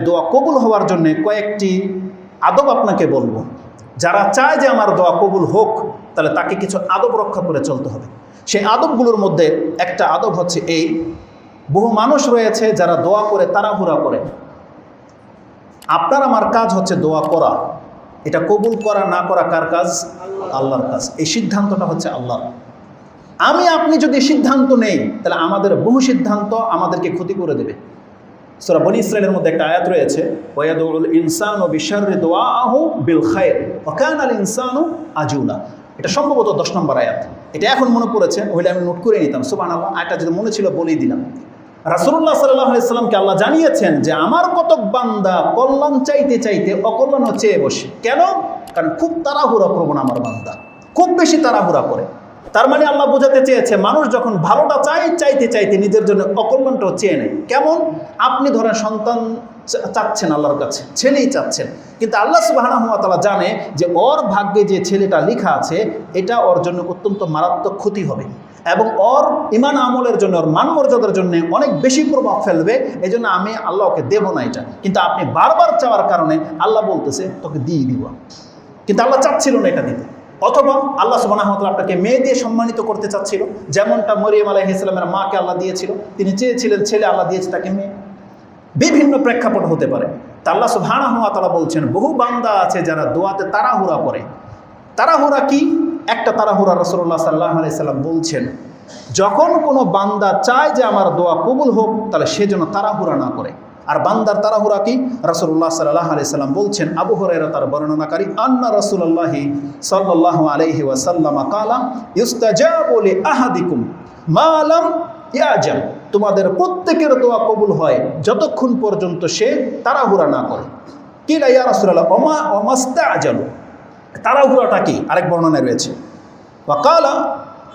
দোয়া কবুল হওয়ার জন্য কয়েকটি আদব আপনাকে বলব। যারা চায় যে আমার দোয়া কবুল হোক, তাহলে তাকে কিছু আদব রক্ষা করে চলতে হবে। সেই আদবগুলোর মধ্যে একটা আদব হচ্ছে এই, বহু মানুষ রয়েছে যারা দোয়া করে, তাড়াহুড়া করে। আপনার আমার কাজ হচ্ছে দোয়া করা। এটা কবুল করা, না করা কার কাজ? আল্লাহর কাজ। এই সিদ্ধান্তটা হচ্ছে আল্লাহ আমি, আপনি যদি সিদ্ধান্ত নেই, তাহলে আমাদের বহু সিদ্ধান্ত আমাদেরকে ক্ষতি করে দেবে। সুরা বনি ইসরায়েলের মধ্যে একটা আয়াত রয়েছে ওয়াদুল ইনসান ও বিশারে দোয়াহু বিল খায়ের ওকান আল ইনসানু আজুলা এটা সম্ভবত দশ নম্বর আয়াত। এটা এখন মনে পড়েছে, ওইটা আমি নোট করে নিতাম। সুবান আল্লাহ আয়টা যদি মনে ছিল বলেই দিলাম। রাসুল্লাহ সাল্লাহ সাল্লামকে আল্লাহ জানিয়েছেন যে, আমার কতক বান্দা কল্যাণ চাইতে চাইতে অকল্যাণ চেয়ে বসে কেন? কারণ খুব তাড়াহুড়া প্রবণ আমার বান্দা। খুব বেশি তাড়াহুড়া করে। তার মানে আল্লাহ বোঝাতে চেয়েছে, মানুষ যখন ভালোটা চাই চাইতে চাইতে নিজের জন্য অকল্যাণটাও চেয়ে নেয়। কেমন? আপনি ধরেন সন্তান চাচ্ছেন আল্লাহর কাছে, ছেলেই চাচ্ছেন। কিন্তু আল্লাহ সুবাহানা জানে যে ওর ভাগ্যে যে ছেলেটা লেখা আছে, এটা ওর জন্য অত্যন্ত মারাত্মক ক্ষতি হবে। এবং ওর ইমান আমলের জন্য, ওর মান মর্যাদার জন্য অনেক বেশি প্রভাব ফেলবে। এই জন্য আমি আল্লাহকে দেব না এটা। কিন্তু আপনি বারবার চাওয়ার কারণে আল্লাহ বলতেছে, তোকে দিয়ে দিব। কিন্তু আল্লাহ চাচ্ছিল না এটা দিতে। অথবা আল্লাহ সুবাহ আপনাকে মেয়ে দিয়ে সম্মানিত করতে চাচ্ছিল, যেমনটা মরিয়াম আলাহ ইসলামের মাকে আল্লাহ দিয়েছিল। তিনি চেয়েছিলেন ছেলে আল্লাহ দিয়েছে তাকে মেয়ে। বিভিন্ন প্রেক্ষাপট হতে পারে। তা আল্লাহ সুবহানাহু ওয়া বলছেন, বহু বান্দা আছে যারা দোয়াতে তাড়াহুড়া করে। তাড়াহুড়া কি? একটা তাড়াহুড়া রসুল্লাহ সাল্লাহ আলাইসাল্লাম বলছেন, যখন কোনো বান্দা চায় যে আমার দোয়া কবুল হোক, তাহলে সে যেন তাড়াহুড়া না করে। আর বান্দার তারাহুরা কি? রসুল্লাহ সাল্লাহ আলাইসাল্লাম বলছেন, আবু হরাইরা তার বর্ণনাকারী, আন্না রসুল্লাহি সাল্লাহ আলাইহি ওয়াসাল্লামা কালা ইউস্তাজাবুলি আহাদিকুম মালাম ইয়াজাম। তোমাদের প্রত্যেকের দোয়া কবুল হয় যতক্ষণ পর্যন্ত সে তাড়াহুড়া না করে। কি না ইয়া রসুল্লাহ অমা অমাস্তা আজালু তাড়াহুড়াটা কি? আরেক বর্ণনায় রয়েছে। ওয়াকালা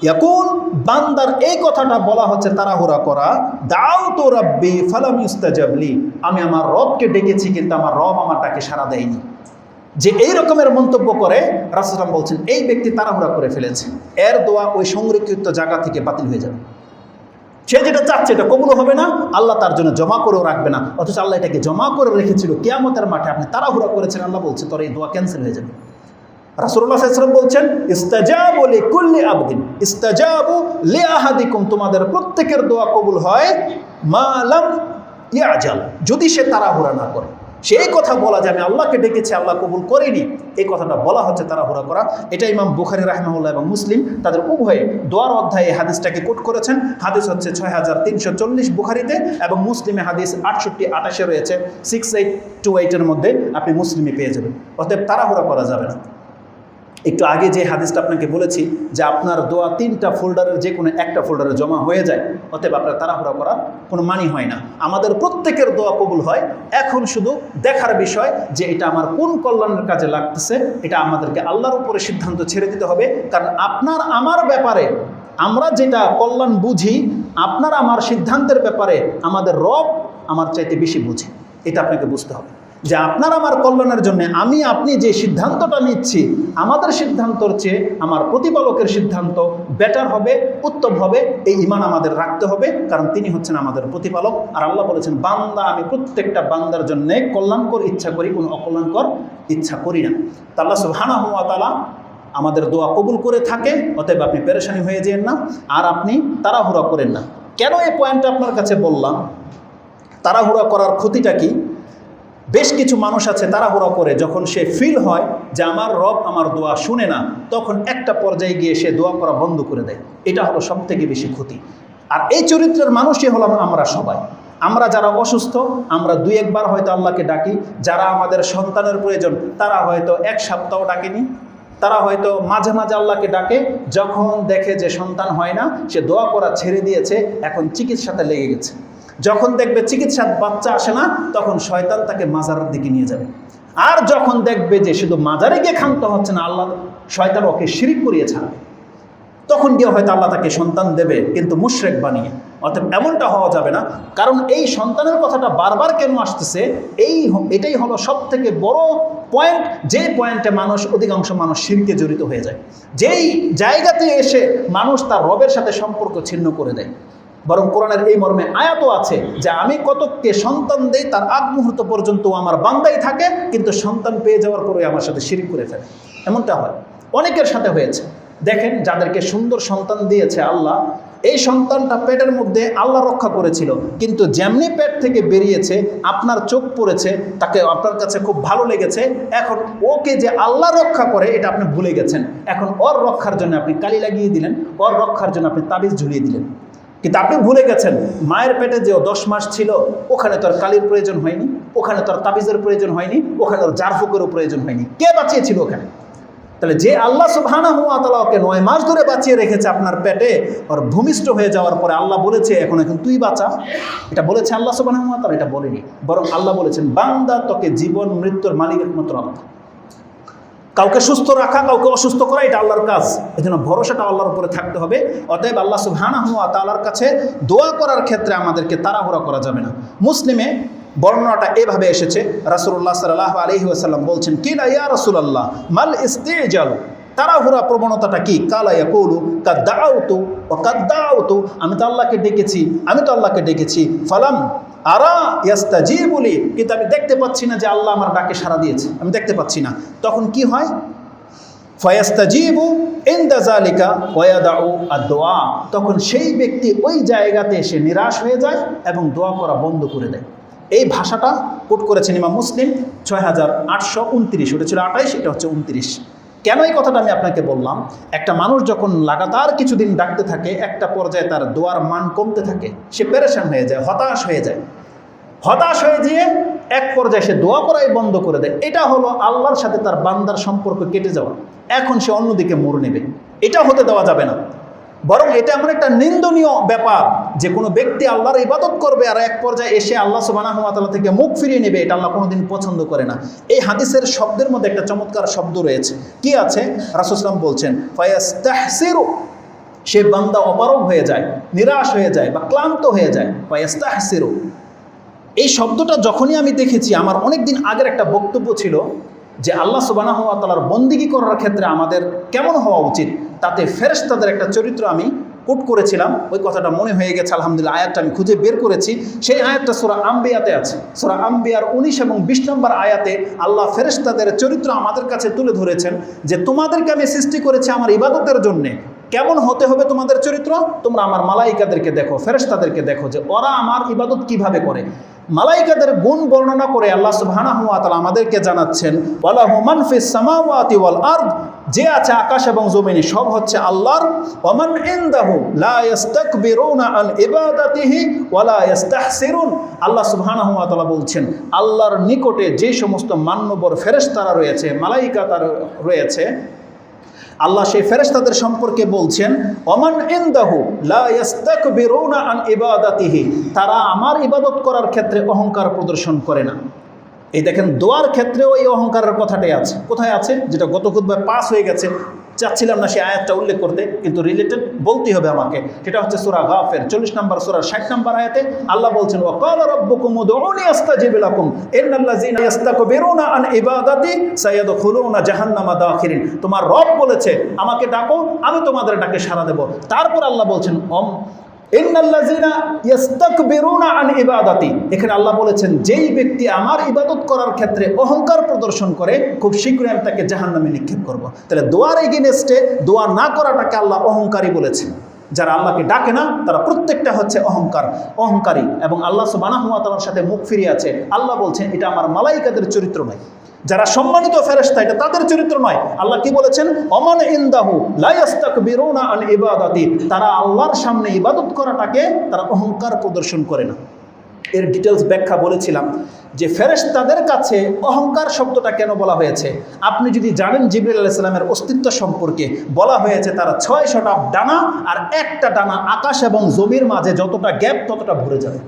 ইয়াকুন বান্দার এই কথাটা বলা হচ্ছে তাড়াহুড়া করা। দাও তো রব্বি ফালাম ইস্তাজাবলি আমি আমার রবকে ডেকেছি, কিন্তু আমার রব আমার ডাকে সাড়া দেয়নি। যে এই রকমের মন্তব্য করে রাসুলাম বলছেন, এই ব্যক্তি তাড়াহুড়া করে ফেলেছে। এর দোয়া ওই সংরক্ষিত জায়গা থেকে বাতিল হয়ে যাবে। সে যেটা চাচ্ছে এটা কবুল হবে না, আল্লাহ তার জন্য জমা করেও রাখবে না। অথচ আল্লাহ এটাকে জমা করে রেখেছিল, কেয়ামতের মাঠে আপনি তাড়াহুড়া করেছেন, আল্লাহ বলছে, তোর এই দোয়া ক্যান্সেল হয়ে যাবে। রাসুল্লাহ বলছেন তোমাদের প্রত্যেকের দোয়া কবুল হয় যদি সে তাড়াহুড়া না করে। সেই কথা বলা যে আমি আল্লাহকে ডেকেছি, আল্লাহ কবুল করিনি। এই কথাটা বলা হচ্ছে তাড়াহুড়া করা। এটা ইমাম বুখারি রাহমাহুল্লাহ এবং মুসলিম তাদের উভয়ে দোয়ার অধ্যায়ে এই হাদিসটাকে কোট করেছেন। হাদিস হচ্ছে ছয় হাজার তিনশো চল্লিশ বুখারিতে এবং মুসলিমে হাদিস আটষট্টি আটাশে রয়েছে। সিক্স এইট টু এইটের মধ্যে আপনি মুসলিমে পেয়ে যাবেন। অতএব তাড়াহুড়া করা যাবে না। একটু আগে যে হাদিসটা আপনাকে বলেছি যে আপনার দোয়া তিনটা ফোল্ডারের যে কোনো একটা ফোল্ডারে জমা হয়ে যায়, অতএব আপনার তাড়াহুড়া করার কোনো মানি হয় না। আমাদের প্রত্যেকের দোয়া কবুল হয়। এখন শুধু দেখার বিষয় যে এটা আমার কোন কল্যাণের কাজে লাগতেছে, এটা আমাদেরকে আল্লাহর উপরে সিদ্ধান্ত ছেড়ে দিতে হবে। কারণ আপনার আমার ব্যাপারে আমরা যেটা কল্যাণ বুঝি, আপনার আমার সিদ্ধান্তের ব্যাপারে আমাদের রব আমার চাইতে বেশি বুঝে। এটা আপনাকে বুঝতে হবে। যে আপনার আমার কল্যাণের জন্য আমি, আপনি যে সিদ্ধান্তটা নিচ্ছি, আমাদের সিদ্ধান্তর চেয়ে আমার প্রতিপালকের সিদ্ধান্ত বেটার হবে, উত্তম হবে, এই ইমান আমাদের রাখতে হবে, কারণ তিনি হচ্ছেন আমাদের প্রতিপালক। আর আল্লাহ বলেছেন, বান্দা, আমি প্রত্যেকটা বান্দার জন্যে কল্যাণকর, ইচ্ছা করি, কোনো অকল্যাণকর ইচ্ছা করি না। তা আল্লাহ সুবহানাহু ওয়া তাআলা আমাদের দোয়া কবুল করে থাকে, অতএব আপনি পেরেশানি হয়ে যেন না, আর আপনি তাড়াহুড়া করেন না। কেন এই পয়েন্টটা আপনার কাছে বললাম? তাড়াহুড়া করার ক্ষতিটা কি? বেশ কিছু মানুষ আছে তাড়াহুড়া করে, যখন সে ফিল হয় যে আমার রব আমার দোয়া শুনে না, তখন একটা পর্যায়ে গিয়ে সে দোয়া করা বন্ধ করে দেয়। এটা হলো সব থেকে বেশি ক্ষতি। আর এই চরিত্রের মানুষই হলাম আমরা সবাই। আমরা যারা অসুস্থ, আমরা দুই একবার হয়তো আল্লাহকে ডাকি। যারা আমাদের সন্তানের প্রয়োজন, তারা হয়তো এক সপ্তাহ ডাকেনি। তারা হয়তো মাঝে মাঝে আল্লাহকে ডাকে। যখন দেখে যে সন্তান হয় না, সে দোয়া করা ছেড়ে দিয়েছে, এখন চিকিৎসাতে লেগে গেছে। যখন দেখবে চিকিৎসার বাচ্চা আসে না, তখন শয়তান তাকে মাজারের দিকে নিয়ে যাবে। আর যখন দেখবে যে শুধু মাজারে গিয়ে ক্ষান্ত হচ্ছে না, আল্লাহ শয়তান ওকে শিরিক করিয়ে ছাড়বে। তখন গিয়ে হয়তো আল্লাহ তাকে সন্তান দেবে, কিন্তু মুশরেক বানিয়ে। অর্থাৎ এমনটা হওয়া যাবে না, কারণ এই সন্তানের কথাটা বারবার কেন আসতেছে, এই এটাই হলো সব থেকে বড় পয়েন্ট যে পয়েন্টে মানুষ, অধিকাংশ মানুষ শিরকে জড়িত হয়ে যায়। যেই জায়গাতে এসে মানুষ তার রবের সাথে সম্পর্ক ছিন্ন করে দেয়। বরং কোরআনের এই মর্মে আয়াতও আছে যে আমি কতককে সন্তান দেই, তার আগ মুহূর্ত পর্যন্ত আমার বান্দাই থাকে, কিন্তু সন্তান পেয়ে যাওয়ার পরে আমার সাথে শিরিক করে ফেলে। এমনটা হয়। অনেকের সাথে হয়েছে। দেখেন, যাদেরকে সুন্দর সন্তান দিয়েছে আল্লাহ, এই সন্তানটা পেটের মধ্যে আল্লাহ রক্ষা করেছিল, কিন্তু যেমনি পেট থেকে বেরিয়েছে, আপনার চোখ পড়েছে, তাকে আপনার কাছে খুব ভালো লেগেছে, এখন ওকে যে আল্লাহ রক্ষা করে, এটা আপনি ভুলে গেছেন। এখন ওর রক্ষার জন্য আপনি কালি লাগিয়ে দিলেন, ওর রক্ষার জন্য আপনি তাবিজ ঝুলিয়ে দিলেন। কিন্তু আপনি ভুলে গেছেন, মায়ের পেটে যে দশ মাস ছিল, ওখানে তোর কালির প্রয়োজন হয়নি, ওখানে তোর তাবিজের প্রয়োজন হয়নি, ওখানে ওর জারফুকেরও প্রয়োজন হয়নি। কে বাঁচিয়েছিল ওখানে? তাহলে যে আল্লাহ সুবহানা হুয়া তালা ওকে নয় মাস ধরে বাঁচিয়ে রেখেছে আপনার পেটে, ওর ভূমিষ্ঠ হয়ে যাওয়ার পরে আল্লাহ বলেছে, এখন এখন তুই বাঁচা। এটা বলেছে আল্লাহ সুবহানা হুয়া তালা এটা বলেনি। বরং আল্লাহ বলেছেন, বান্দা তোকে জীবন, মৃত্যুর মালিক একমাত্র আল্লাহ কাউকে সুস্থ রাখা, কাউকে অসুস্থ করা, এটা আল্লাহর কাজ। এই জন্য ভরসাটা আল্লাহর উপরে থাকতে হবে। অতএব আল্লাহ সুবহানা হুয়া তালার কাছে দোয়া করার ক্ষেত্রে আমাদেরকে তাড়াহুড়া করা যাবে না। মুসলিমে বর্ণনাটা এভাবে এসেছে। রাসুল্লাহ সাল্লাহ আলহি আসাল্লাম বলছেন না ইয়া রসুলাল্লাহ, মাল ইস্তেজালু? তাড়াহুড়া প্রবণতাটা কি? কালা ইয়াকুলু কাদ্দাউতু ও কাদ্দাউতু আমি তো আল্লাহকে ডেকেছি, আমি তো আল্লাহকে ডেকেছি, ফালাম আরা জি বলি কিন্তু আমি দেখতে পাচ্ছি না যে আল্লাহ আমার ডাকে সাড়া দিয়েছে। আমি দেখতে পাচ্ছি না। তখন কি হয়? ফয়াস্তাজিবু ইন্দাজালিকা ওয়াদাউ আর দোয়া তখন সেই ব্যক্তি ওই জায়গাতে এসে নিরাশ হয়ে যায় এবং দোয়া করা বন্ধ করে দেয়। এই ভাষাটা কোট করেছেন ইমাম মুসলিম ছয় হাজার আটশো উনত্রিশ। ওটা ছিল আঠাইশ, এটা হচ্ছে উনত্রিশ। কেন এই কথাটা আমি আপনাকে বললাম? একটা মানুষ যখন লাগাতার কিছুদিন ডাকতে থাকে, একটা পর্যায়ে তার দোয়ার মান কমতে থাকে, সে পেরেশান হয়ে যায়, হতাশ হয়ে যায়। হতাশ হয়ে গিয়ে এক পর্যায়ে সে দোয়া করাই বন্ধ করে দেয়। এটা হলো আল্লাহর সাথে তার বান্দার সম্পর্ক কেটে যাওয়া। এখন সে অন্যদিকে মোড় নেবে। এটা হতে দেওয়া যাবে না। বরং এটা এমন একটা নিন্দনীয় ব্যাপার যে কোনো ব্যক্তি আল্লাহর ইবাদত করবে আর এক পর্যায়ে এসে আল্লাহ সুবানাহতালা থেকে মুখ ফিরিয়ে নেবে, এটা আল্লাহ কোনোদিন পছন্দ করে না। এই হাদিসের শব্দের মধ্যে একটা চমৎকার শব্দ রয়েছে। কি আছে? রাসুসলাম বলছেন ফয়াস তাহসিরু সে বান্দা অপারগ হয়ে যায়, নিরাশ হয়ে যায় বা ক্লান্ত হয়ে যায়। ফয়াস তাহসিরু এই শব্দটা যখনই আমি দেখেছি, আমার অনেক দিন আগের একটা বক্তব্য ছিল যে আল্লাহ সুবানা হওয়া তালার বন্দিগি করার ক্ষেত্রে আমাদের কেমন হওয়া উচিত? তাতে ফেরেশতাদের একটা চরিত্র আমি কোট করেছিলাম, ওই কথাটা মনে হয়ে গেছে, আলহামদুলিল্লাহ, আয়াতটা আমি খুঁজে বের করেছি। সেই আয়াতটা সোরা আম্বিয়াতে আছে। সোরা আম্বিয়ার উনিশ এবং বিশ নম্বর আয়াতে আল্লাহ ফেরেস্তাদের চরিত্র আমাদের কাছে তুলে ধরেছেন যে, তোমাদেরকে আমি সৃষ্টি করেছি আমার ইবাদতের জন্যে। কেমন হতে হবে তোমাদের চরিত্র? তোমরা আমার মালাইকাদেরকে দেখো, ফেরেশতাদেরকে দেখো যে ওরা আমার ইবাদত কীভাবে করে। মালাইকাদের গুণ বর্ণনা করে আল্লাহ সুবহানাহু ওয়া তাআলা আমাদেরকে জানাচ্ছেন, ওয়ালাহু মান ফিস সামাওয়াতি ওয়াল আরদ যে আছে আকাশ এবং জমিনে, সব হচ্ছে আল্লাহর। ওয়ামান ইনদাহু লা ইস্তাকবিরুনা আন ইবাদাতিহি ওয়ালা ইস্তাহসিরুন আল্লাহ সুবহানাহু ওয়া তাআলা বলছেন, আল্লাহর নিকটে যে সমস্ত মান্যবর ফেরেশতারা রয়েছে, মালাইকা তার রয়েছে আল্লাহ সেই ফেরেস্তাদের সম্পর্কে বলছেন অমান ইন্দাহু লা ইয়াস্তাকবিরুনা আন ইবাদাতিহি তারা আমার ইবাদত করার ক্ষেত্রে অহংকার প্রদর্শন করে না। এই দেখেন, দোয়ার ক্ষেত্রেও এই অহংকারের কথাটাই আছে। কোথায় আছে? যেটা গত খুদ্ভায় পাস হয়ে গেছে। চাচ্ছিলাম না সে আয়াতটা উল্লেখ করতে, কিন্তু রিলেটেড বলতেই হবে আমাকে। সেটা হচ্ছে সুরা গাফের, চল্লিশ নম্বর সুরা, ষাট নম্বর আয়াতে আল্লাহ বলছেন ও ওয়াকাল রব্বুকুম উদউনি আস্তাজিব লাকুম, ইন্নাল্লাযিনা ইয়াস্তাকবিরুনা আন ইবাদাতি সায়াদখুলুনা জাহান্নামা দাখিরিন। তোমার রব বলেছে, আমাকে ডাকো, আমি তোমাদের ডাকে সাড়া দেব। তারপর আল্লাহ বলছেন, অম এখানে আল্লাহ বলেছেন, যেই ব্যক্তি আমার ইবাদত করার ক্ষেত্রে অহংকার প্রদর্শন করে, খুব শীঘ্রই আমি তাকে জাহান্নামে নিক্ষেপ করব। তাহলে দোয়ার এগেনেস্টে দোয়া না করাটাকে আল্লাহ অহংকারী বলেছেন। যারা আল্লাহকে ডাকে না, তারা প্রত্যেকটা হচ্ছে অহংকার, অহংকারী। এবং আল্লাহ সুবানাহ তালার সাথে মুখ ফিরিয়ে আছে। আল্লাহ বলছেন, এটা আমার মালাইকাদের চরিত্র নয়। যারা সম্মানিত ফেরেশতা, এটা তাদের চরিত্র নয়। আল্লাহ কি বলেছেন? অমান ইন্দাহু লায়াস্তাক বিরোনা আন ইবাদাতি। তারা আল্লাহর সামনে ইবাদত করাটাকে তারা অহংকার প্রদর্শন করে না। এর ডিটেলস ব্যাখ্যা বলেছিলাম যে ফেরেশতাদের কাছে অহংকার শব্দটা কেন বলা হয়েছে? আপনি যদি জানেন জিবরিল আলাইসালামের অস্তিত্ব সম্পর্কে, বলা হয়েছে তারা ছয়শটা ডানা আর একটা ডানা আকাশ এবং জমির মাঝে যতটা গ্যাপ ততটা ভরে যাবে।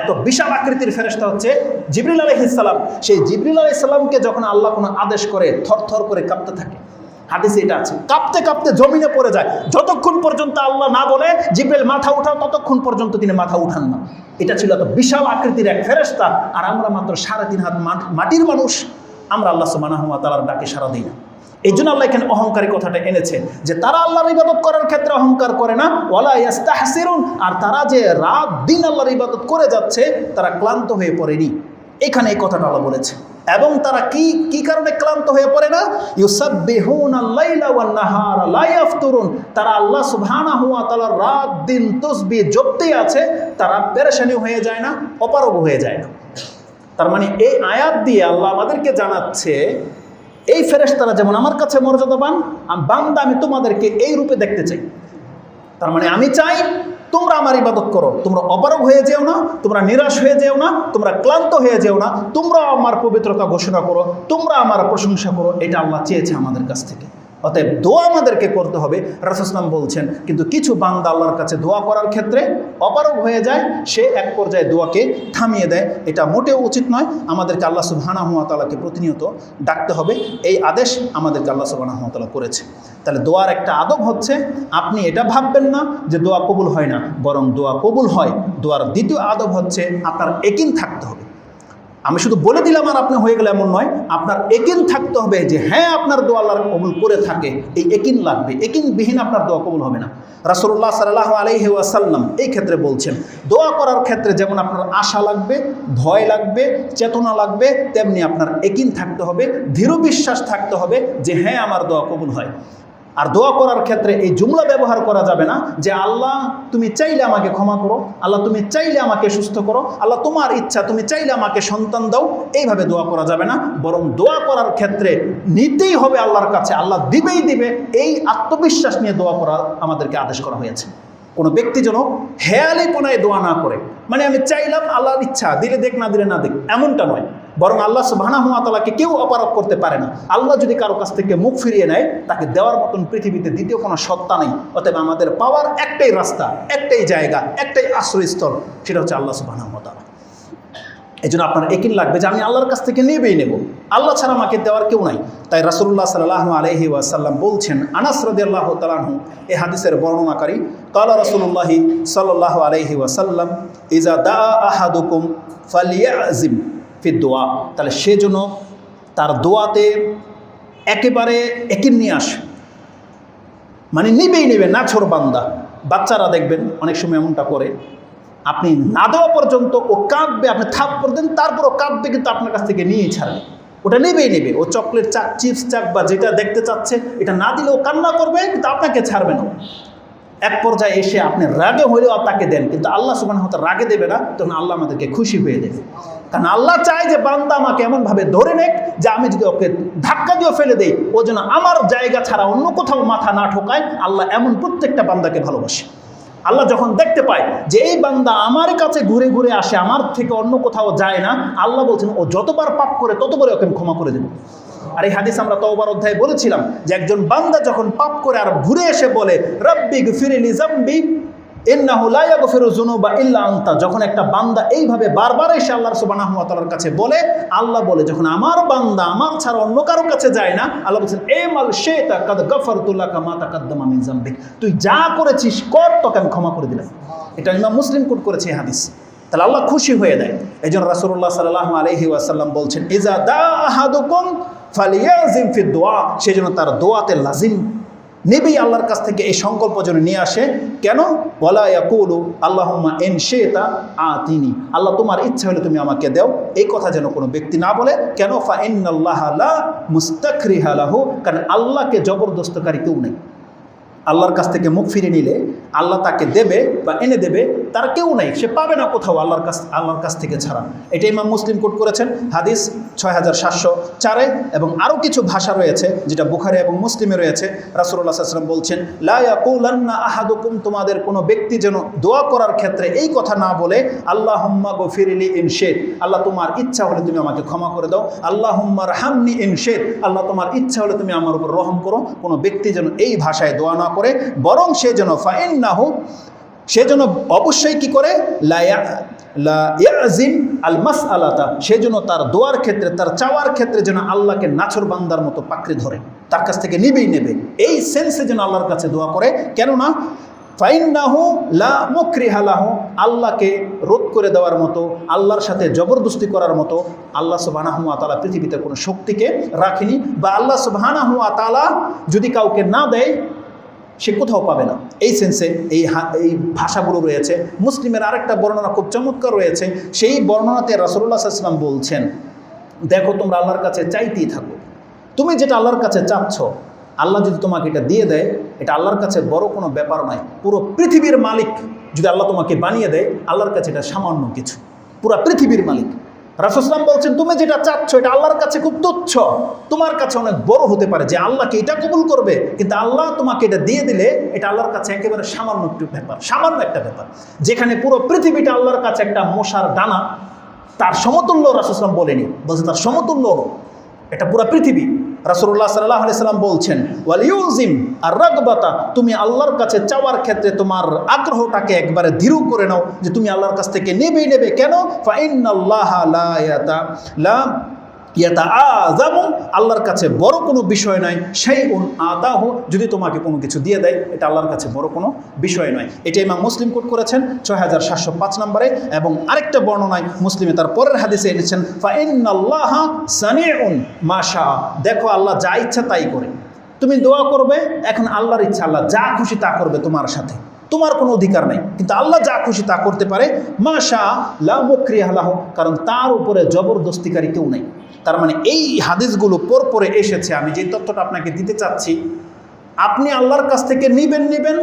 এত বিশাল আকৃতির ফেরেস্তা হচ্ছে জিবরিল আলহিসাল্লাম সেই জিবরিল আলাইসাল্লামকে যখন আল্লাহ কোনো আদেশ করে, থরথর করে কাঁপতে থাকে, হাদিসে এটা আছে, কাঁপতে কাঁপতে জমিনে পড়ে যায়, যতক্ষণ পর্যন্ত আল্লাহ না বলে জিব্রেল মাথা উঠাও, ততক্ষণ পর্যন্ত তিনি মাথা উঠান না। এটা ছিল এত বিশাল আকৃতির এক ফেরেস্তা আর আমরা মাত্র সাড়ে তিন হাত মাটির মানুষ, আমরা আল্লাহ সুবানাহমা তালার ডাকে সারা দিই না। এই জন্য আল্লাহ এখানে অহংকারী কথাটা এনেছে যে তারা আল্লাহর ইবাদত করার ক্ষেত্রে অহংকার করে না। ওয়ালা ইয়াস্তাহসিরুন, আর তারা যে রাত দিন আল্লাহর ইবাদত করে যাচ্ছে, তারা ক্লান্ত হয়ে পড়েনি। এখানে এই কথাটা আল্লাহ বলেছে। এবং তারা কি কি কারণে ক্লান্ত হয়ে পড়ে না? ইউসাব্বিহুন আল্লাইলা ওয়ান নাহার লা ইয়াফতুরুন। তারা আল্লাহ সুবহানাহু ওয়া তাআলার রাত দিন তসবিহ জপতে আছে, তারা পেরেশানি হয়ে যায় না অপারগ হয়ে যায় না। তার মানে এই আয়াত দিয়ে আল্লাহ আমাদেরকে জানাচ্ছে এই ফেরেস্তারা যেমন আমার কাছে মর্যাদা পান বান্দা, আমি তোমাদেরকে এই রূপে দেখতে চাই। তার মানে আমি চাই তোমরা আমার ইবাদত করো। তোমরা অপারগ হয়ে যেও না, তোমরা নিরাশ হয়ে যেও না, তোমরা ক্লান্ত হয়ে যেও না, তোমরা আমার পবিত্রতা ঘোষণা করো, তোমরা আমার প্রশংসা করো, এটা আল্লাহ চেয়েছে আমাদের কাছ থেকে। অতএব দোয়া আমাদেরকে করতে হবে রাসুসলাম বলছেন, কিন্তু কিছু বান্দা আল্লাহর কাছে দোয়া করার ক্ষেত্রে অপারগ হয়ে যায়, সে এক পর্যায়ে দোয়াকে থামিয়ে দেয়। এটা মোটেও উচিত নয়, আমাদেরকে আল্লাহ সুবহানা হুয়া তালাকে প্রতিনিয়ত ডাকতে হবে, এই আদেশ আমাদেরকে আল্লাহ সুবহানা হুয়া তালা করেছে। তাহলে দোয়ার একটা আদব হচ্ছে, আপনি এটা ভাববেন না যে দোয়া কবুল হয় না, বরং দোয়া কবুল হয়। দোয়ার দ্বিতীয় আদব হচ্ছে আপনার একিন থাকতে হবে। আমি শুধু বলে দিলাম আর আপনি হয়ে গেলে এমন নয়, আপনার একিন থাকতে হবে যে হ্যাঁ আপনার দোয়া আল্লাহ কবুল করে থাকে, এই একিন লাগবে একিন বিহীন আপনার দোয়া কবুল হবে না। রাসুল্লাহ সাল্লাহ আলহি ওয়াসাল্লাম এই ক্ষেত্রে বলছেন, দোয়া করার ক্ষেত্রে যেমন আপনার আশা লাগবে, ভয় লাগবে, চেতনা লাগবে, তেমনি আপনার একিন থাকতে হবে, দৃঢ় বিশ্বাস থাকতে হবে যে হ্যাঁ আমার দোয়া কবুল হয়। আর দোয়া করার ক্ষেত্রে এই জুমলা ব্যবহার করা যাবে না যে, আল্লাহ, তুমি চাইলে আমাকে ক্ষমা করো। আল্লাহ, তুমি চাইলে আমাকে সুস্থ করো। আল্লাহ, তোমার ইচ্ছা, তুমি চাইলে আমাকে সন্তান দাও। এইভাবে দোয়া করা যাবে না। বরং দোয়া করার ক্ষেত্রে নিতেই হবে আল্লাহর কাছে। আল্লাহ দিবেই দিবে। এই আত্মবিশ্বাস নিয়ে দোয়া করা আমাদেরকে আদেশ করা হয়েছে। কোনো ব্যক্তি যেন হেয়ালি কোনায় দোয়া না করে। মানে আমি চাইলাম আল্লাহর ইচ্ছা, দিলে দেখ না দিলে না দেখ, এমনটা নয়। বরং আল্লাহ সুবাহানা তালাকে কেউ অপারক করতে পারে না। আল্লাহ যদি কারও কাছ থেকে মুখ ফিরিয়ে নেয়, তাকে দেওয়ার মতন পৃথিবীতে দ্বিতীয় কোনো সত্তা নেই। অতএব আমাদের পাওয়ার একটাই রাস্তা, একটাই জায়গা, একটাই আশ্রয়স্থল, সেটা হচ্ছে আল্লাহ সুবাহানা তালা এই জন্য আপনার একিন লাগবে যে আমি আল্লাহর কাছ থেকে নেবেই নেব। আল্লাহ ছাড়া আমাকে দেওয়ার কেউ নাই। তাই রাসুল্লাহ সাল্লাহ আলহি ওয়াসাল্লাম বলছেন, আনাস আল্লাহ তালাহু এ হাদিসের বর্ণনাকারী, কালা রসুল্লাহি সাল্লাহ আলহি ওয়াসাল্লাম ইজা দা আহাদুকুম ফালিয়া আজিম ফি দোয়া। তাহলে সে যেন তার দোয়াতে একেবারে একিন নিয়ে আসে। মানে নিবেই নেবে, না ছোট বান্দা। বাচ্চারা দেখবেন অনেক সময় এমনটা করে, আপনি না দেওয়া পর্যন্ত ও কাঁদবে, আপনি থাপ করে দেন, তারপরও কাঁদবে কিন্তু আপনার কাছ থেকে নিয়েই ছাড়বে। ওটা নেবেই নেবে। ও চকলেট চাক চিপস চাক বা যেটা দেখতে চাচ্ছে, এটা না দিলে ও কান্না করবে, কিন্তু আপনাকে ছাড়বে না। এক পর্যায়ে এসে আপনি রাগে হলেও তাকে দেন, কিন্তু আল্লাহ সুবান হয়তো রাগে দেবে না, তখন আল্লাহ আমাদেরকে খুশি হয়ে দেবে। কারণ আল্লাহ চায় যে বান্দা আমাকে এমনভাবে ধরে নেক যে আমি যদি ওকে ধাক্কা দিয়ে ফেলে দেই, ও যেন আমার জায়গা ছাড়া অন্য কোথাও মাথা না ঠোকায়, আল্লাহ এমন প্রত্যেকটা বান্দাকে ভালোবাসে। আল্লাহ যখন দেখতে পায় যে এই বান্দা আমার কাছে ঘুরে ঘুরে আসে, আমার থেকে অন্য কোথাও যায় না, আল্লাহ বলছেন, ও যতবার পাপ করে ততবারই ওকে আমি ক্ষমা করে দেবো। আর এই হাদিস আমরা তওবার অধ্যায়ে বলেছিলাম যে একজন বান্দা যখন পাপ করে আর ঘুরে এসে বলে, রব্বি ফিরিলি জাম্বি যুনুবা ইল্লা আনতা। যখন একটা বান্দা এইভাবে বারবার এসে ওয়া তাআলার কাছে বলে, আল্লাহ বলে, যখন আমার বান্দা আমার ছাড়া অন্য কারও কাছে যায় না, আল্লাহ বলছেন, এ মাল শেতা কাদ গাফারতু লাকা মা তাকাদ্দামা মিন তুই যা করেছিস কর, তোকে আমি ক্ষমা করে দিলাম। এটা ইমাম মুসলিম কোট করেছে হাদিস। তাহলে আল্লাহ খুশি হয়ে দেয়। এই জন্য রাসূলুল্লাহ সাল্লাল্লাহু আলাইহি ওয়াসাল্লাম বলছেন ইজা দা আহাদুকুম ফালিয়াজিম ফি দোয়া। সেজন্য তার দোয়াতে লাজিম নেবেই আল্লাহর কাছ থেকে এই সংকল্প যেন নিয়ে আসে। কেন? বলা কৌলু আল্লাহম্মা এন শেতা আ তিনি আল্লাহ তোমার ইচ্ছা হলে তুমি আমাকে দেও। এই কথা যেন কোনো ব্যক্তি না বলে। কেন? ফা ইন্নাল্লাহ লা মুস্তাকরিহা লাহু। কারণ আল্লাহকে জবরদস্তকারী কেউ নেই। আল্লাহর কাছ থেকে মুখ ফিরে নিলে আল্লাহ তাকে দেবে বা এনে দেবে, তার কেউ নাই, সে পাবে না কোথাও আল্লাহর কাছ আল্লাহর কাছ থেকে ছাড়া। এটা ইমাম মুসলিম কোট করেছেন, হাদিস ছয় হাজার সাতশো চারে এবং আরও কিছু ভাষা রয়েছে যেটা বুখারে এবং মুসলিমে রয়েছে। রাসুল্লাহ আসলাম বলছেন লায়া কৌলান্না আহাদুকুম, তোমাদের কোনো ব্যক্তি যেন দোয়া করার ক্ষেত্রে এই কথা না বলে আল্লাহ হুম্মা গফিরিলি ইন শেদ আল্লাহ, তোমার ইচ্ছা হলে তুমি আমাকে ক্ষমা করে দাও। আল্লাহ হুম্মার হামনি ইন শেদ আল্লাহ, তোমার ইচ্ছা হলে তুমি আমার উপর রহম করো। কোনো ব্যক্তি যেন এই ভাষায় দোয়া না করে বরং সে যেন ফাইন না হোক সে যেন অবশ্যই কি করে? লাজিম আল মাস আলাতা সে যেন তার দোয়ার ক্ষেত্রে, তার চাওয়ার ক্ষেত্রে যেন আল্লাহকে নাছর বান্দার মতো পাকড়ে ধরে, তার কাছ থেকে নেবেই নেবে। এই সেন্সে যেন আল্লাহর কাছে দোয়া করে। কেননা, ফাইন্নাহু লা মুকরিহালাহু আল্লাহকে রোধ করে দেওয়ার মতো, আল্লাহর সাথে জবরদস্তি করার মতো, আল্লাহ সুবহানাহু ওয়া তাআলা পৃথিবীতে কোনো শক্তিকে রাখেনি বা আল্লাহ সুবহানাহু ওয়া তাআলা যদি কাউকে না দেয় সে কোথাও পাবে না। এই সেন্সে এই এই ভাষাগুলো রয়েছে। মুসলিমের আরেকটা বর্ণনা খুব চমৎকার রয়েছে। সেই বর্ণনাতে আলাইহি ওয়াসাল্লাম বলছেন, দেখো, তোমরা আল্লাহর কাছে চাইতেই থাকো। তুমি যেটা আল্লাহর কাছে চাচ্ছ, আল্লাহ যদি তোমাকে এটা দিয়ে দেয়, এটা আল্লাহর কাছে বড় কোনো ব্যাপার নয়। পুরো পৃথিবীর মালিক যদি আল্লাহ তোমাকে বানিয়ে দেয়, আল্লাহর কাছে এটা সামান্য কিছু। পুরো পৃথিবীর মালিক। রাসুসলাম বলছেন, তুমি যেটা চাচ্ছ, এটা আল্লাহর কাছে খুব তুচ্ছ। তোমার কাছে অনেক বড় হতে পারে যে আল্লাহকে এটা কবুল করবে, কিন্তু আল্লাহ তোমাকে এটা দিয়ে দিলে এটা আল্লাহর কাছে একেবারে সামান্য একটু ব্যাপার, সামান্য একটা ব্যাপার। যেখানে পুরো পৃথিবীটা আল্লাহর কাছে একটা মশার ডানা তার সমতুল্য রাসুসলাম বলেনি। বলছে, তার সমতুল্য এটা পুরো পৃথিবী। রাসুল্লাহ সাল্লাহ সাল্লাম বলছেন ওয়ালিউজিম আর রগবাতা তুমি আল্লাহর কাছে চাওয়ার ক্ষেত্রে তোমার আগ্রহটাকে একবারে ধীরু করে নাও, যে তুমি আল্লাহর কাছ থেকে নেবেই নেবে কেন? ফাইন আল্লাহ লা ইয়াতা আজামু আল্লাহর কাছে বড় কোনো বিষয় নয় সেই উন আতাহ, যদি তোমাকে কোনো কিছু দিয়ে দেয়, এটা আল্লাহর কাছে বড় কোনো বিষয় নয়। এটা ইমাম মুসলিম কোট করেছেন ছয় হাজার সাতশো পাঁচ নম্বরে, এবং আরেকটা বর্ণনায় মুসলিমে তার পরের হাদিসে এনেছেন ফাইনাল্লাহ সানিউন মাশা দেখো, আল্লাহ যা ইচ্ছা তাই করে। তুমি দোয়া করবে, এখন আল্লাহর ইচ্ছা, আল্লাহ যা খুশি তা করবে তোমার সাথে। তোমার কোনো অধিকার নেই, কিন্তু আল্লাহ যা খুশি তা করতে পারে মা শাহ লা মুক্রিয়াহ কারণ তার উপরে জবরদস্তিকারী কেউ নেই। তার মানে এই হাদিসগুলো পর পরে এসেছে। আমি যে তথ্যটা আপনাকে দিতে চাচ্ছি, আপনি আল্লাহর কাছ থেকে নিবেন নিবেন,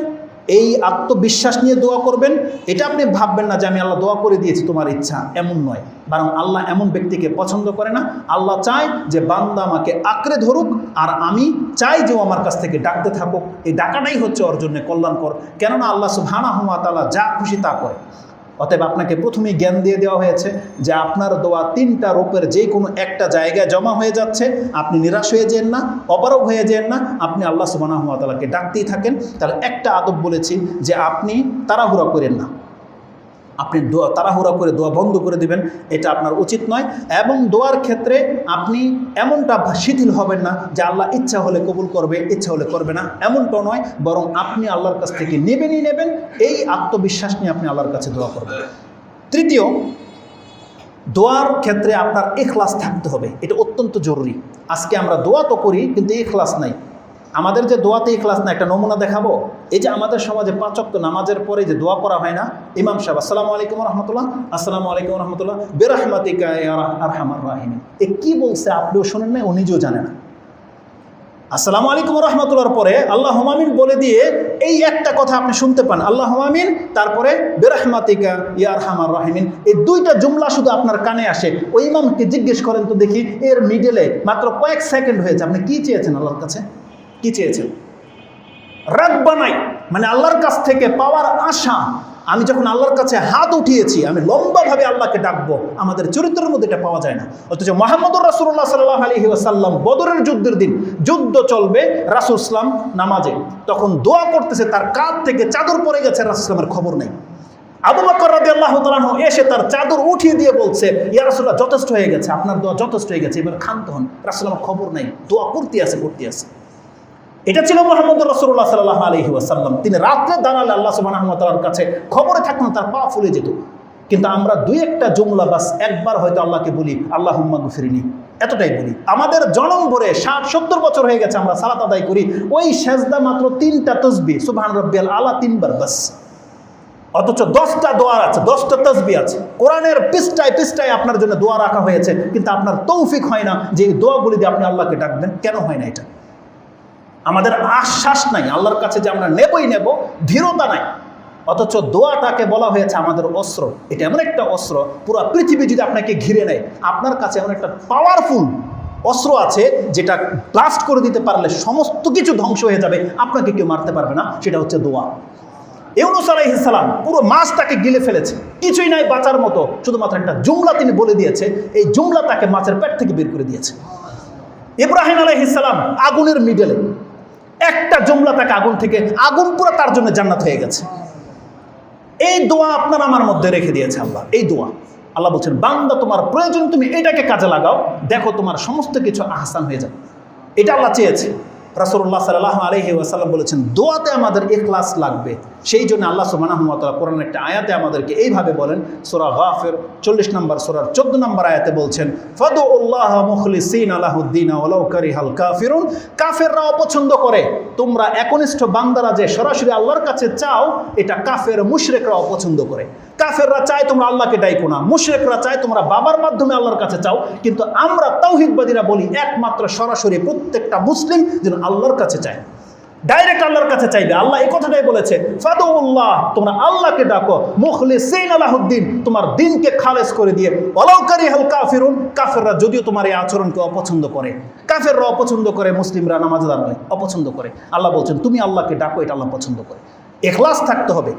এই আত্মবিশ্বাস নিয়ে দোয়া করবেন। এটা আপনি ভাববেন না যে আমি আল্লাহ দোয়া করে দিয়েছি, তোমার ইচ্ছা এমন নয়। বরং আল্লাহ এমন ব্যক্তিকে পছন্দ করে না। আল্লাহ চায় যে বান্দা আমাকে আঁকড়ে ধরুক, আর আমি চাই যে ও আমার কাছ থেকে ডাকতে থাকুক। এই ডাকাটাই হচ্ছে ওর জন্য কল্যাণকর। কেননা আল্লাহ সুবহানা হুয়া তালা যা খুশি তা করে। অতএব আপনাকে প্রথমেই জ্ঞান দিয়ে দেওয়া হয়েছে যে আপনার দোয়া তিনটা রূপের যে কোনো একটা জায়গায় জমা হয়ে যাচ্ছে, আপনি নিরাশ হয়ে যেন না, অপারগ হয়ে যেন না, আপনি আল্লাহ সুবানাহতালাকে ডাকতেই থাকেন। তাহলে একটা আদব বলেছি যে আপনি তাড়াহুড়া করেন না। আপনি দোয়া, তাড়াহুড়া করে দোয়া বন্ধ করে দিবেন, এটা আপনার উচিত নয়। এবং দোয়ার ক্ষেত্রে আপনি এমনটা শিথিল হবেন না যে আল্লাহ ইচ্ছা হলে কবুল করবে, ইচ্ছা হলে করবে না। এমনটাও নয়, বরং আপনি আল্লাহর কাছ থেকে নেবেনই নেবেন, এই আত্মবিশ্বাস নিয়ে আপনি আল্লাহর কাছে দোয়া করবেন। তৃতীয়, দোয়ার ক্ষেত্রে আপনার এখলাস থাকতে হবে, এটা অত্যন্ত জরুরি। আজকে আমরা দোয়া তো করি, কিন্তু এখলাস নাই। আমাদের যে দোয়াতে এখলাস না, একটা নমুনা দেখাবো। এই যে আমাদের সমাজে পাঁচক্ত নামাজের পরে যে দোয়া করা হয় না, ইমাম সাহেব, আসসালামু আলাইকুম রহমতুল্লাহ, আসসালামু আলাইকুম রহমতুল্লাহ, বেরহমাতিকা আরহামার রাহিম এ কী বলছে আপনিও শোনেন না ও নিজেও জানে না। আসসালামু আলাইকুম রহমতুল্লাহর পরে আল্লাহ হমামিন বলে দিয়ে এই একটা কথা আপনি শুনতে পান। আল্লাহ হমামিন তারপরে বেরহমাতিকা ইয়ার হামার রাহিমিন। এই দুইটা জুমলা শুধু আপনার কানে আসে। ওই ইমামকে জিজ্ঞেস করেন তো দেখি, এর মিডলে মাত্র কয়েক সেকেন্ড হয়েছে। আপনি কি চেয়েছেন আল্লাহর কাছে? কি চেয়েছেন? রাগ বানাই মানে আল্লাহর কাছ থেকে পাওয়ার আশা। আমি যখন আল্লাহর কাছে হাত উঠিয়েছি, আমি লম্বাভাবে আল্লাহকে ডাকবো। আমাদের চরিত্রের মধ্যে এটা পাওয়া যায় না। অথচ মোহাম্মদুর রাসুল্লাহ সাল্লাহ আলী আসাল্লাম বদরের যুদ্ধের দিন যুদ্ধ চলবে রাসুল ইসলাম নামাজে। তখন দোয়া করতেছে, তার কাঁধ থেকে চাদর পরে গেছে রাসুল ইসলামের খবর নেই। আবু বকর রাদি আল্লাহ তালাহ এসে তার চাদর উঠিয়ে দিয়ে বলছে, ইয়া রাসুল্লাহ যথেষ্ট হয়ে গেছে। আপনার দোয়া যথেষ্ট হয়ে গেছে। এবার ক্ষান্ত হন। রাসুল্লামের খবর নেই। দোয়া করতে আছে করতে আছে। এটা ছিল মোহাম্মদ রসুল্লাহ সাল্লাহ আলহি আসাল্লাম তিনি রাত্রে দাঁড়ালে আল্লাহ সুবাহর কাছে খবরে থাকতো তার পা ফুলে যেত। কিন্তু আমরা দুই একটা জুমলা বাস একবার হয়তো আল্লাহকে বলি আল্লাহ হুম্মা গুফিরিনি এতটাই বলি। আমাদের জনম ভরে ষাট সত্তর বছর হয়ে গেছে, আমরা সালাত আদায় করি। ওই সেজদা মাত্র তিনটা তসবি, সুবহান রব্বিয়াল আলা তিনবার বাস। অথচ দশটা দোয়ার আছে, দশটা তসবি আছে। কোরআনের পৃষ্ঠায় পৃষ্ঠায় আপনার জন্য দোয়া রাখা হয়েছে, কিন্তু আপনার তৌফিক হয় না যে দোয়াগুলি দিয়ে আপনি আল্লাহকে ডাকবেন। কেন হয় না এটা? আমাদের আশ্বাস নাই, আল্লাহর কাছে যে আমরা নেবই নেব, ধীরতা নাই। অথচ দোয়াটাকে বলা হয়েছে আমাদের অস্ত্র। এটা এমন একটা অস্ত্র, পুরো পৃথিবী যদি আপনাকে ঘিরে নেয়, আপনার কাছে এমন একটা পাওয়ারফুল অস্ত্র আছে, যেটা ব্লাস্ট করে দিতে পারলে সমস্ত কিছু ধ্বংস হয়ে যাবে, আপনাকে কেউ মারতে পারবে না, সেটা হচ্ছে দোয়া। ইউনুস আলাইহিসালাম পুরো মাছটাকে গিলে ফেলেছে, কিছুই নাই বাঁচার মতো, শুধুমাত্র একটা জুমলা তিনি বলে দিয়েছে, এই জুমলা তাকে মাছের পেট থেকে বের করে দিয়েছে। ইব্রাহিম আলাইহিসালাম আগুনের মিডলে একটা জমলা তাকে আগুন থেকে, আগুন পুরো তার জন্য জান্নাত হয়ে গেছে। এই দোয়া আপনার আমার মধ্যে রেখে দিয়েছে আল্লাহ, এই দোয়া। আল্লাহ বলছেন, বান্দা, তোমার প্রয়োজন, তুমি এটাকে কাজে লাগাও। দেখো, তোমার সমস্ত কিছু আহসান হয়ে যাবে। এটা আল্লাহ চেয়েছে। রাসূলুল্লাহ সাল্লাহ আলহি ওয়াসাল্লাম বলেছেন, দোয়াতে আমাদের এখলাস লাগবে। সেই জন্য আল্লাহ সুবানাহমতাল্লাহ কোরআন একটা আয়াতে আমাদেরকে এইভাবে বলেন, সোরা গাফের চল্লিশ নম্বর, সোরার চোদ্দ নম্বর আয়াতে বলছেন ফদু উল্লাহ মুখলিসিন আলাহুদ্দিন ওলাউ কারিহাল কাফিরুন। কাফেররা অপছন্দ করে। তোমরা একনিষ্ঠ বান্দারা যে সরাসরি আল্লাহর কাছে চাও, এটা কাফের মুশরেকরা অপছন্দ করে। কাফেররা চায় তোমরা আল্লাহকে ডাইকো না। মুশরেকরা চায় তোমরা বাবার মাধ্যমে আল্লাহর কাছে চাও। কিন্তু আমরা তাওহিদবাদীরা বলি, একমাত্র সরাসরি প্রত্যেকটা মুসলিম যেন আল্লাহর কাছে চায়। ডাইরেক্ট আল্লাহর কাছে চাইবে। আল্লাহ এই কথাটাই বলেছে ফাদুল্লাহ তোমরা আল্লাহকে ডাকো। মুখলে সেইন আলাহুদ্দিন, তোমার দিনকে খালেজ করে দিয়ে অলৌকারি হাল কাফিরুন, কাফেররা যদিও তোমার এই আচরণকে অপছন্দ করে। কাফেররা অপছন্দ করে, মুসলিমরা নামাজ দাঁড়ালে অপছন্দ করে। আল্লাহ বলছেন, তুমি আল্লাহকে ডাকো, এটা আল্লাহ পছন্দ করে। এখলাস থাকতে হবে।